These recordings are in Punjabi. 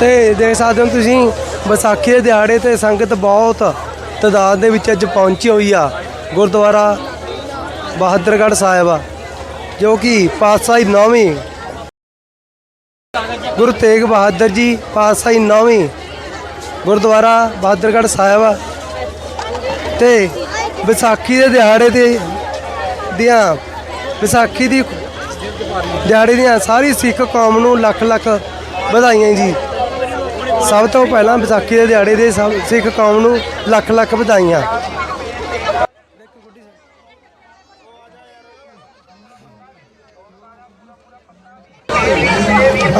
ਤੇ ਦੇਖ ਸਕਦੇ ਹੋ ਤੁਸੀਂ, ਵਿਸਾਖੀ ਦੇ ਦਿਹਾੜੇ ਤੇ ਸੰਗਤ ਬਹੁਤ ਤਦਾਦ ਦੇ ਵਿੱਚ ਅੱਜ ਪਹੁੰਚੀ ਹੋਈ ਆ, ਗੁਰਦੁਆਰਾ ਬਹਾਦਰਗੜ੍ਹ ਸਾਹਿਬ ਆ, ਜੋ ਕਿ ਪਾਤਸ਼ਾਹੀ ਨੌਵੀਂ। ਗੁਰੂ ਤੇਗ ਬਹਾਦਰ ਜੀ ਪਾਤਸ਼ਾਹੀ ਨੌਵੀਂ ਗੁਰਦੁਆਰਾ ਬਹਾਦਰਗੜ੍ਹ ਸਾਹਿਬ ਆ। ਤੇ ਵਿਸਾਖੀ ਦੇ ਦਿਹਾੜੇ ਤੇ ਦੀਆਂ, ਵਿਸਾਖੀ ਦੀ ਦਿਹਾੜੇ ਦੀਆਂ ਸਾਰੀ ਸਿੱਖ ਕੌਮ ਨੂੰ ਲੱਖ ਲੱਖ ਵਧਾਈਆਂ ਜੀ। ਸਭ ਤੋਂ ਪਹਿਲਾਂ ਵਿਸਾਖੀ ਦੇ ਦਿਹਾੜੇ ਦੇ ਸਭ ਸਿੱਖ ਕੌਮ ਨੂੰ ਲੱਖ ਲੱਖ ਵਧਾਈਆਂ।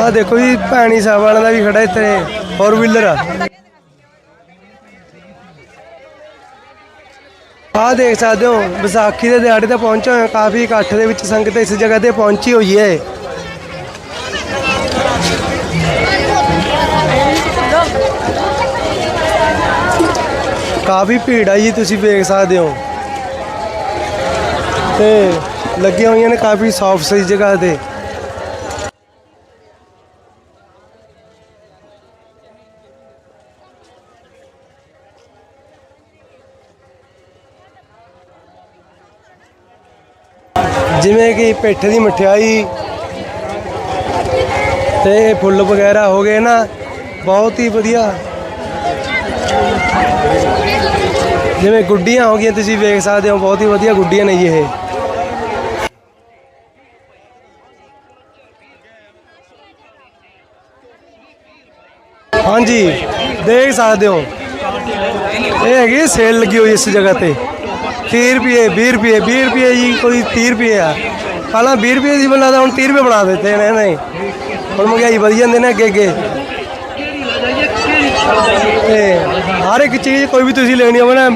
ਆ ਦੇਖੋ ਜੀ, ਭੈਣੀ ਸਾਹਿਬ ਵਾਲਿਆਂ ਦਾ ਵੀ ਖੜਾ ਇੱਥੇ ਫੋਰ ਵੀਲਰ ਆ। ਆ ਦੇਖ ਸਕਦੇ ਹੋ, ਵਿਸਾਖੀ ਦੇ ਦਿਹਾੜੇ ਤੇ ਪਹੁੰਚੇ ਹੋਏ ਕਾਫੀ ਇਕੱਠ ਦੇ ਵਿੱਚ ਸੰਗਤ ਇਸ ਜਗ੍ਹਾ ਤੇ ਪਹੁੰਚੀ ਹੋਈ ਹੈ। ਕਾਫੀ ਭੀੜ ਆ ਜੀ, ਤੁਸੀਂ ਵੇਖ ਸਕਦੇ ਹੋ। ਤੇ ਲੱਗੀਆਂ ਹੋਈਆਂ ਨੇ ਕਾਫੀ ਸਾਫ਼ ਸਹੀ ਜਗ੍ਹਾ ਤੇ। ਜਿਵੇਂ ਕਿ ਪਿੱਠ ਦੀ ਮਠਿਆਈ ਤੇ ਫੁੱਲ ਵਗੈਰਾ ਹੋ ਗਏ ਨਾ, ਬਹੁਤ ਹੀ ਵਧੀਆ। ਜਿਵੇਂ ਗੁੱਡੀਆਂ ਹੋ ਗਈਆਂ, ਤੁਸੀਂ ਵੇਖ ਸਕਦੇ ਹੋ, ਬਹੁਤ ਹੀ ਵਧੀਆ ਗੁੱਡੀਆਂ ਨੇ ਜੀ ਇਹ। ਹਾਂਜੀ, ਦੇਖ ਸਕਦੇ ਹੋ। ਇਹ ਹੈਗੀ ਸੇਲ ਲੱਗੀ ਹੋਈ ਇਸ ਜਗ੍ਹਾ ਤੇ। 30 ਰੁਪਏ 20 ਰੁਪਏ 20 ਰੁਪਏ ਜੀ, ਕੋਈ 30 ਰੁਪਏ ਆ। ਪਹਿਲਾਂ 20 ਰੁਪਏ ਦੀ ਬਣਾਦਾ ਹੁਣ 30 ਰੁਪਏ ਬਣਾ ਦਿੱਤੇ ਨੇ ਨਹੀਂ ਹੁਣ ਮਹਿੰਗਾਈ ਵਧ ਜਾਂਦੇ ਨੇ ਅੱਗੇ ਅੱਗੇ ਤੇ ਹਰ ਇੱਕ ਚੀਜ਼ ਕੋਈ ਵੀ ਤੁਸੀਂ ਲੈਣੀ ਹੋਵੇ ਨਾ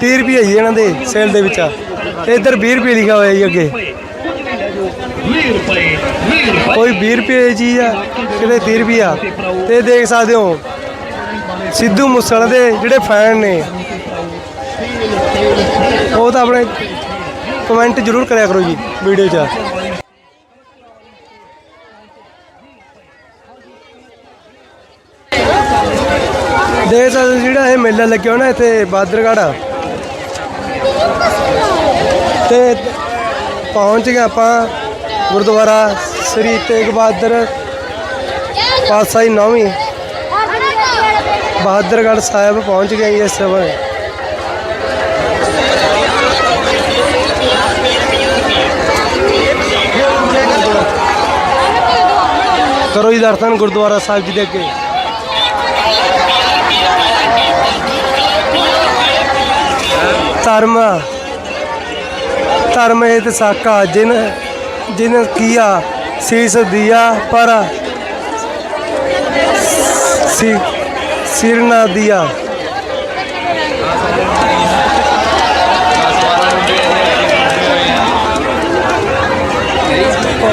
30 ਰੁਪਏ ਜੀ ਇਹਨਾਂ ਦੇ ਸੇਲ ਦੇ ਵਿੱਚ। ਤੇ ਇੱਧਰ 20 ਰੁਪਏ ਲਿਖਿਆ ਹੋਇਆ ਜੀ ਅੱਗੇ। ਕੋਈ 20 ਰੁਪਏ ਚੀਜ਼ ਆ, ਕਿਤੇ 30 ਰੁਪਏ ਆ ਤੇ ਦੇਖ ਸਕਦੇ ਹੋ, ਸਿੱਧੂ ਮੂਸੇਵਾਲੇ ਦੇ ਜਿਹੜੇ ਫੈਨ ਨੇ, ਉਹ ਤਾਂ ਆਪਣੇ ਕਮੈਂਟ ਜ਼ਰੂਰ ਕਰਿਆ ਕਰੋ ਜੀ ਵੀਡੀਓ 'ਚ। ਦੇਖ ਸਕਦੇ ਜਿਹੜਾ ਇਹ ਮੇਲਾ ਲੱਗਿਆ ਹੋਣਾ ਇੱਥੇ ਬਾਦਰਗੜ੍ਹ। ਤੇ ਪਹੁੰਚ ਗਏ ਆਪਾਂ ਗੁਰਦੁਆਰਾ ਸ੍ਰੀ ਤੇਗ ਬਹਾਦਰ ਪਾਤਸ਼ਾਹੀ ਨੌਵੀਂ। ਬਹਾਦਰਗੜ੍ਹ ਸਾਹਿਬ ਪਹੁੰਚ ਗਏ ਇਸ ਸਮੇਂ। ਕਰੋ ਜੀ ਦਰਸ਼ਨ ਗੁਰਦੁਆਰਾ ਸਾਹਿਬ ਜੀ ਦੇ ਅੱਗੇ। ਧਰਮ ਧਰਮ ਇਹ ਤੇ ਸਾਕਾ ਜਿਨ ਜਿਨ ਕੀਆ ਸੀਸ ਦਿਆ ਪਰ ਸਿਰ ਨਾ ਦਿਆ।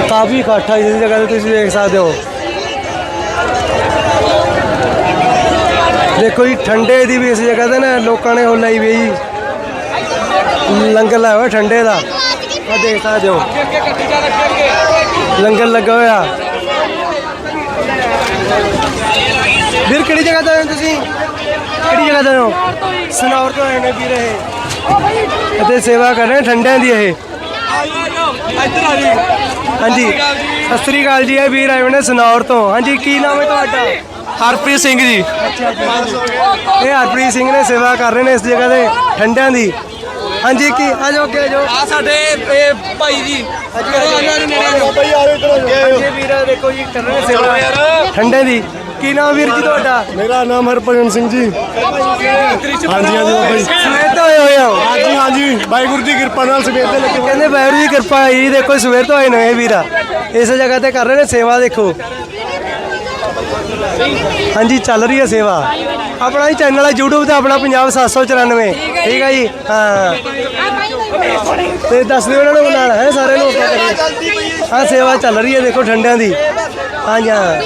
ਕਾਫੀ ਇਕੱਠ ਹੈ ਇਸ ਜਗ੍ਹਾ ਤੇ ਤੁਸੀਂ ਦੇਖ ਸਕਦੇ ਹੋ। ਦੇਖੋ ਜੀ, ਠੰਡੇ ਦੀ ਵੀ ਇਸ ਜਗ੍ਹਾ ਤੇ ਨਾ ਲੋਕਾਂ ਨੇ ਉਹ ਲਈ ਵੀ ਲੰਗਰ ਲਾਇਆ ਹੋਇਆ ਠੰਡੇ ਦਾ। ਆ ਦੇਖ ਸਕਦੇ ਹੋ। ਲੰਗਰ ਲੱਗਾ ਹੋਇਆ। ਵੀਰ ਕਿਹੜੀ ਜਗ੍ਹਾ ਤੋਂ ਆਏ ਹੋ ਤੁਸੀਂ? ਕਿਹੜੀ ਜਗ੍ਹਾ ਤੋਂ ਆਏ ਹੋ? ਸਨੌਰ ਤੋਂ ਆਏ ਨੇ ਵੀਰ ਇਹ। ਅਤੇ ਸੇਵਾ ਕਰ ਰਹੇ ਠੰਡਿਆਂ ਦੀ ਇਹ। ਹਾਂਜੀ। ਸਤਿ ਸ੍ਰੀ ਅਕਾਲ ਜੀ ਇਹ ਵੀਰ ਆਏ ਨੇ ਸਨੌਰ ਤੋਂ। ਹਾਂਜੀ ਕੀ ਨਾਮ ਹੈ ਤੁਹਾਡਾ? ਹਰਪ੍ਰੀਤ ਸਿੰਘ ਜੀ। ਇਹ ਹਰਪ੍ਰੀਤ ਸਿੰਘ ਨੇ ਸੇਵਾ ਕਰ ਰਹੇ ਨੇ ਇਸ ਜਗ੍ਹਾ ਤੇ ਠੰਡਿਆਂ ਦੀ। ਹਾਂਜੀ ਕੀ ਆ ਜਾਓ ਅੱਗੇ ਆ ਜਾਓ ਆ ਸਾਡੇ ਇਹ ਭਾਈ ਜੀ। ਹਾਂਜੀ ਵੀਰ ਦੇਖੋ ਜੀ ਕਰ ਰਹੇ ਸੇਵਾ ਠੰਡੇ ਦੀ। ਕੀ ਨਾਮ ਵੀਰ ਜੀ ਤੁਹਾਡਾ? ਮੇਰਾ ਨਾਮ ਹਰਭਜਨ ਸਿੰਘ ਜੀ। ਹਾਂਜੀ ਹਾਂਜੀ ਜੀ। ਸਵੇਰ ਤੋਂ ਆਏ ਹੋਏ ਹੋ। ਹਾਂਜੀ ਹਾਂਜੀ। ਵਾਹਿਗੁਰੂ ਦੀ ਕਿਰਪਾ ਨਾਲ ਸਵੇਰ ਦੇ ਲੱਗੇ ਕਹਿੰਦੇ ਵਾਹਿਗੁਰੂ ਦੀ ਕਿਰਪਾ ਹੈ। ਜੀ ਦੇਖੋ ਸਵੇਰ ਤੋਂ ਆਏ ਨੇ ਇਹ ਵੀਰਾ। ਇਸ ਜਗ੍ਹਾ ਤੇ ਕਰ ਰਹੇ ਨੇ ਸੇਵਾ ਦੇਖੋ। ਹਾਂਜੀ, ਚੱਲ ਰਹੀ ਹੈ ਸੇਵਾ। ਆਪਣਾ ਹੀ ਚੈਨਲ ਹੈ YouTube ਤੇ ਆਪਣਾ ਪੰਜਾਬ 794 ਠੀਕ ਹੈ ਜੀ? ਹਾਂ। ਤੇ ਦੱਸ ਦਿਓ ਉਹਨਾਂ ਨੂੰ ਨਾਲ, ਹੈ ਸਾਰੇ ਨੂੰ ਹਾਂ ਸੇਵਾ ਚੱਲ ਰਹੀ ਹੈ, ਦੇਖੋ ਠੰਡਿਆਂ ਦੀ। ਹਾਂਜੀ, ਹਾਂ।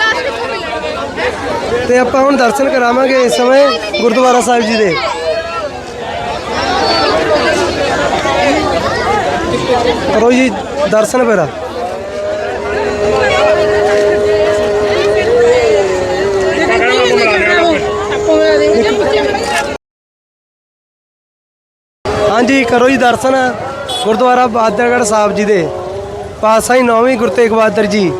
ਤੇ ਆਪਾਂ ਹੁਣ ਦਰਸ਼ਨ ਕਰਾਵਾਂਗੇ ਇਸ ਸਮੇਂ ਗੁਰਦੁਆਰਾ ਸਾਹਿਬ ਜੀ ਦੇ। ਕਰੋ ਜੀ, ਦਰਸ਼ਨ ਫਿਰ। ਹਾਂਜੀ, ਕਰੋ ਜੀ ਦਰਸ਼ਨ। ਗੁਰਦੁਆਰਾ ਬਹਾਦਰਗੜ੍ਹ ਸਾਹਿਬ ਜੀ ਦੇ। ਪਾਤਸ਼ਾਹੀ ਨੌਵੀਂ ਗੁਰੂ ਤੇਗ ਬਹਾਦਰ ਜੀ।